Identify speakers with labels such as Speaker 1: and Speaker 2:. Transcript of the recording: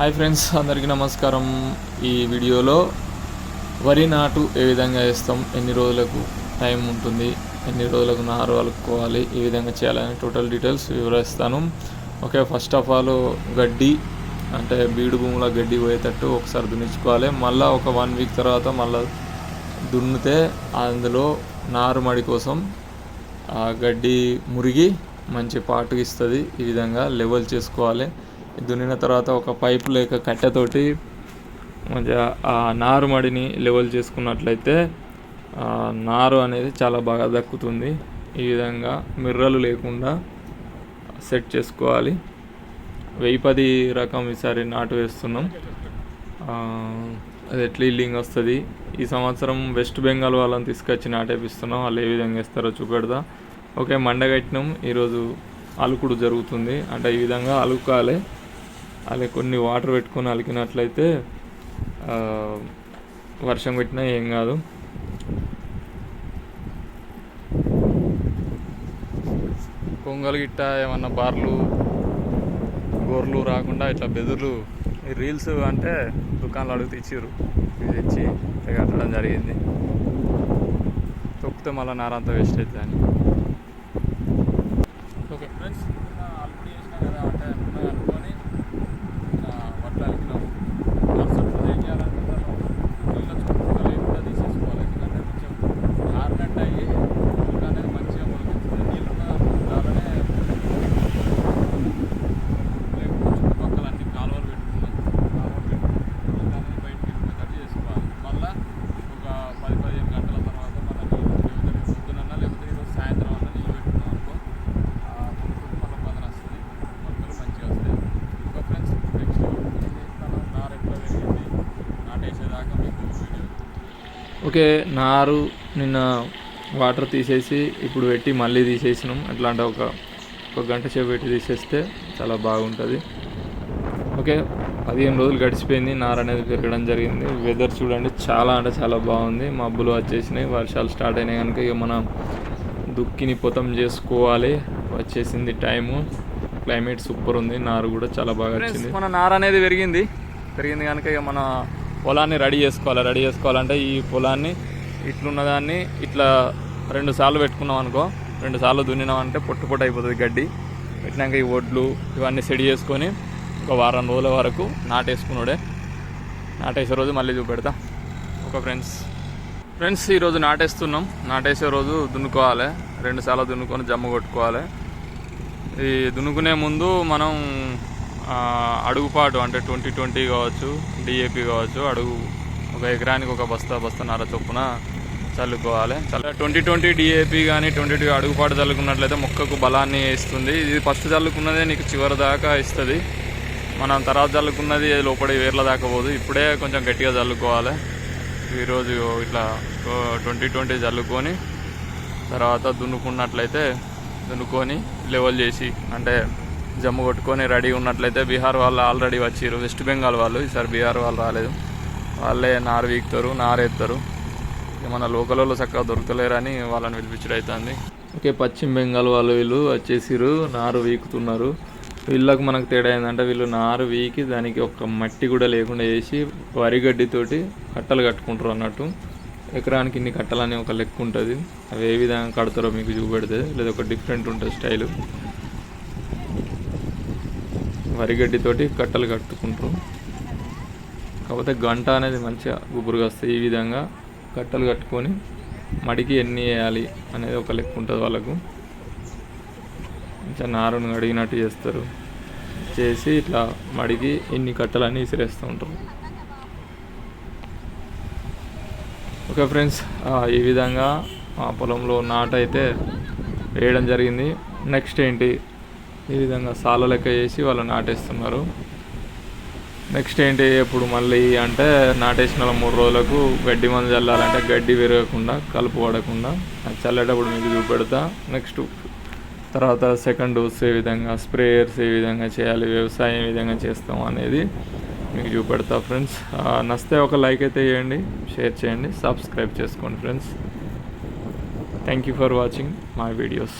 Speaker 1: Hi friends అందరికీ నమస్కారం. ఈ వీడియోలో వరి నాటు ఏ విధంగా వేస్తాం ఎన్ని రోజులకు టైం ఉంటుంది ఎన్ని రోజులకు నారు అలుక్కోవాలి ఏ విధంగా చేయాలని టోటల్ డీటెయిల్స్ వివరిస్తాను. ఓకే ఫస్ట్ ఆఫ్ ఆల్ గడ్డి అంటే బీడు భూమిలో గడ్డి పోయేటట్టు ఒకసారి దున్నించుకోవాలి. మళ్ళీ ఒక వన్ వీక్ తర్వాత మళ్ళీ దున్నితే అందులో నారుమడి కోసం ఆ గడ్డి మురిగి మంచి పాటు ఇస్తుంది ఈ విధంగా లెవెల్ చేసుకోవాలి. దున్నిన తర్వాత ఒక పైపు లేక కట్టెతోటి మంచిగా ఆ నారుమడిని లెవెల్ చేసుకున్నట్లయితే నారు అనేది చాలా బాగా దక్కుతుంది. ఈ విధంగా మిర్రలు లేకుండా సెట్ చేసుకోవాలి. వెయ్యి పది రకం ఈసారి నాటు వేస్తున్నాం. అది ఎట్లా ఇల్లింగ్ వస్తుంది. ఈ సంవత్సరం వెస్ట్ బెంగాల్ వాళ్ళని తీసుకొచ్చి నాటేపిస్తున్నాం వాళ్ళు ఏ విధంగా వేస్తారో చూపెడదా ఓకే మండగట్టినం ఈరోజు అలుకుడు జరుగుతుంది. అంటే ఈ విధంగా అలుకాలి అలా కొన్ని వాటర్ పెట్టుకొని అలికినట్లయితే వర్షం పెట్టినా ఏం కాదు. కొంగలు గిట్ట ఏమన్నా బార్లు గోర్లు రాకుండా ఇట్లా బెదుర్లు ఈ రీల్స్ అంటే దుకాణంలో అడుగు తెచ్చిర్రు ఇది తెచ్చి కట్టడం జరిగింది. తొక్కితే మళ్ళీ నారంతా వేస్ట్ అవుతుంది అని ఓకే ఫ్రెండ్స్ ఆల్రెడీ చేసినా కదా అంటే ఉన్నది అనుకొని వడ్లు అలికినాం మరుసటి ఏం చేయాలంటే నీళ్ళ చుట్టూ లేకుండా తీసేసుకోవాలి ఎందుకంటే కొంచెం ఆరినట్టు అయ్యి మొలక అనేది మంచిగా మొలకెత్తుంది నీళ్ళున్న దానిలోనే లేకుండా చుట్టుపక్కల అన్ని కాలువలు పెట్టుకున్నాం కాలువలు పెట్టుకుని నీళ్ళు అనేది బయటికి వెళ్ళిపోయేటట్టు చేసుకోవాలి మళ్ళీ ఒక పది పదిహేను గంటల తర్వాత మన నీళ్ళు లేకపోతే పొద్దునన్నా లేకపోతే ఈరోజు సాయంత్రం అన్నా నీళ్ళు పెట్టుకున్నాం అనుకో ఆ మునుకుడు మళ్ళీ పదన వస్తుంది మొలకలు మంచిగా వస్తాయి ఇంకా ఫ్రెండ్స్ నెక్స్ట్ మనం నారు ఎట్లా పెరిగింది నాటేసేదాకా మీకు వీడియో ఓకే నారు నిన్న వాటర్ తీసేసి ఇప్పుడు పెట్టి మళ్ళీ తీసేసినాం. ఎట్లా అంటే ఒక ఒక గంట సేపు పెట్టి తీసేస్తే చాలా బాగుంటుంది. ఓకే పదిహేను రోజులు గడిచిపోయింది. నార అనేది పెరగడం జరిగింది. వెదర్ చూడండి చాలా అంటే చాలా బాగుంది. మబ్బులు వచ్చేసినాయి. వర్షాలు స్టార్ట్ అయినాయి కనుక ఇక మనం దుక్కిని పొతం చేసుకోవాలి. వచ్చేసింది టైము. క్లైమేట్ సూపర్ ఉంది. నారు కూడా చాలా బాగా వచ్చింది. మన నార అనేది పెరిగింది. పెరిగింది కనుక ఇక మన పొలాన్ని రెడీ చేసుకోవాలి. రెడీ చేసుకోవాలంటే ఈ పొలాన్ని ఇట్లున్నదాన్ని ఇట్లా రెండు సార్లు పెట్టుకున్నాం అనుకో రెండు సార్లు దున్నినాం అంటే పొట్టు పొట్టు అయిపోతుంది గడ్డి. పెట్టినాక ఈ ఒడ్లు ఇవన్నీ సెడి చేసుకొని ఒక వారం రోజుల వరకు నాటేసుకున్నాడే నాటేసే రోజు మళ్ళీ చూపెడతా. ఒక ఫ్రెండ్స్. ఫ్రెండ్స్ ఈరోజు నాటేస్తున్నాం. నాటేసే రోజు దున్నుకోవాలి. రెండు సార్లు దున్నుకొని జమ్మ కొట్టుకోవాలి. ఈ దున్నుకునే ముందు మనం అడుగుపాటు అంటే ట్వంటీ ట్వంటీ కావచ్చు డిఏపి కావచ్చు అడుగు ఒక ఎకరానికి ఒక బస్తా బస్తన్నర చొప్పున చల్లుకోవాలి. చల్ల ట్వంటీ ట్వంటీ డిఏపి కానీ ట్వంటీ టూ అడుగుపాటు చల్లుకున్నట్లయితే మొక్కకు బలాన్ని ఇస్తుంది. ఇది ఫస్ట్ చల్లుకున్నదే నీకు చివరి దాకా ఇస్తుంది. మనం తర్వాత చల్లుకున్నది లోపలి వేర్ల దాకా పోదు. ఇప్పుడే కొంచెం గట్టిగా చల్లుకోవాలి. ఈరోజు ఇట్లా ట్వంటీ ట్వంటీ చల్లుకొని తర్వాత దున్నుకున్నట్లయితే దున్నుకొని లెవెల్ చేసి అంటే జమ్ము కొట్టుకొని రెడీ ఉన్నట్లయితే బీహార్ వాళ్ళు ఆల్రెడీ వచ్చారు వెస్ట్ బెంగాల్ వాళ్ళు. ఈసారి బీహార్ వాళ్ళు రాలేదు. వాళ్ళే నారు వీక్తారు నారు ఎత్తారు మన లోకల్ వాళ్ళు చక్కగా దొరకలేరని వాళ్ళని పిలిపించడం అవుతుంది ఓకే పశ్చిమ బెంగాల్ వాళ్ళు వీళ్ళు వచ్చేసిరు నారు వీకుతున్నారు. వీళ్ళకి మనకు తేడా ఏంటంటే వీళ్ళు నారు వీకి దానికి ఒక మట్టి కూడా లేకుండా వేసి వరి గడ్డితోటి కట్టలు కట్టుకుంటారు అన్నట్టు. ఎకరానికి ఇన్ని కట్టాలని ఒక లెక్క ఉంటుంది. అవి ఏ విధంగా కడతారో మీకు చూపెడితే. లేదా ఒక డిఫరెంట్ ఉంటుంది స్టైలు వరిగడ్డితోటి కట్టలు కట్టుకుంటారు. కాకపోతే గంట అనేది మంచిగా గుబురుగా వస్తాయి ఈ విధంగా కట్టలు కట్టుకొని మడికి ఎన్ని వేయాలి అనేది ఒక లెక్క ఉంటుంది వాళ్ళకు. మంచిగా నారును అడిగినట్టు చేస్తారు. చేసి ఇట్లా మడికి ఎన్ని కట్టలని విసిరేస్తూ ఉంటారు. ఓకే ఫ్రెండ్స్ ఈ విధంగా ఆ పొలంలో నాట అయితే వేయడం జరిగింది. నెక్స్ట్ ఏంటి? ఈ విధంగా సాల లెక్క చేసి వాళ్ళు నాటేస్తున్నారు. నెక్స్ట్ ఏంటి ఇప్పుడు మళ్ళీ అంటే నాటేసిన మూడు రోజులకు గడ్డి మందు చల్లాలంటే గడ్డి విరగకుండా కలుపు పడకుండా అది చల్లేటప్పుడు మీకు చూపెడతా. నెక్స్ట్ తర్వాత సెకండ్ డోస్ ఏ విధంగా స్ప్రేయర్స్ ఏ విధంగా చేయాలి వ్యవసాయం ఏ విధంగా చేస్తాం అనేది మీకు చూపెడతా ఫ్రెండ్స్ నస్తే ఒక లైక్ అయితే చేయండి షేర్ చేయండి సబ్స్క్రైబ్ చేసుకోండి friends thank you for watching my videos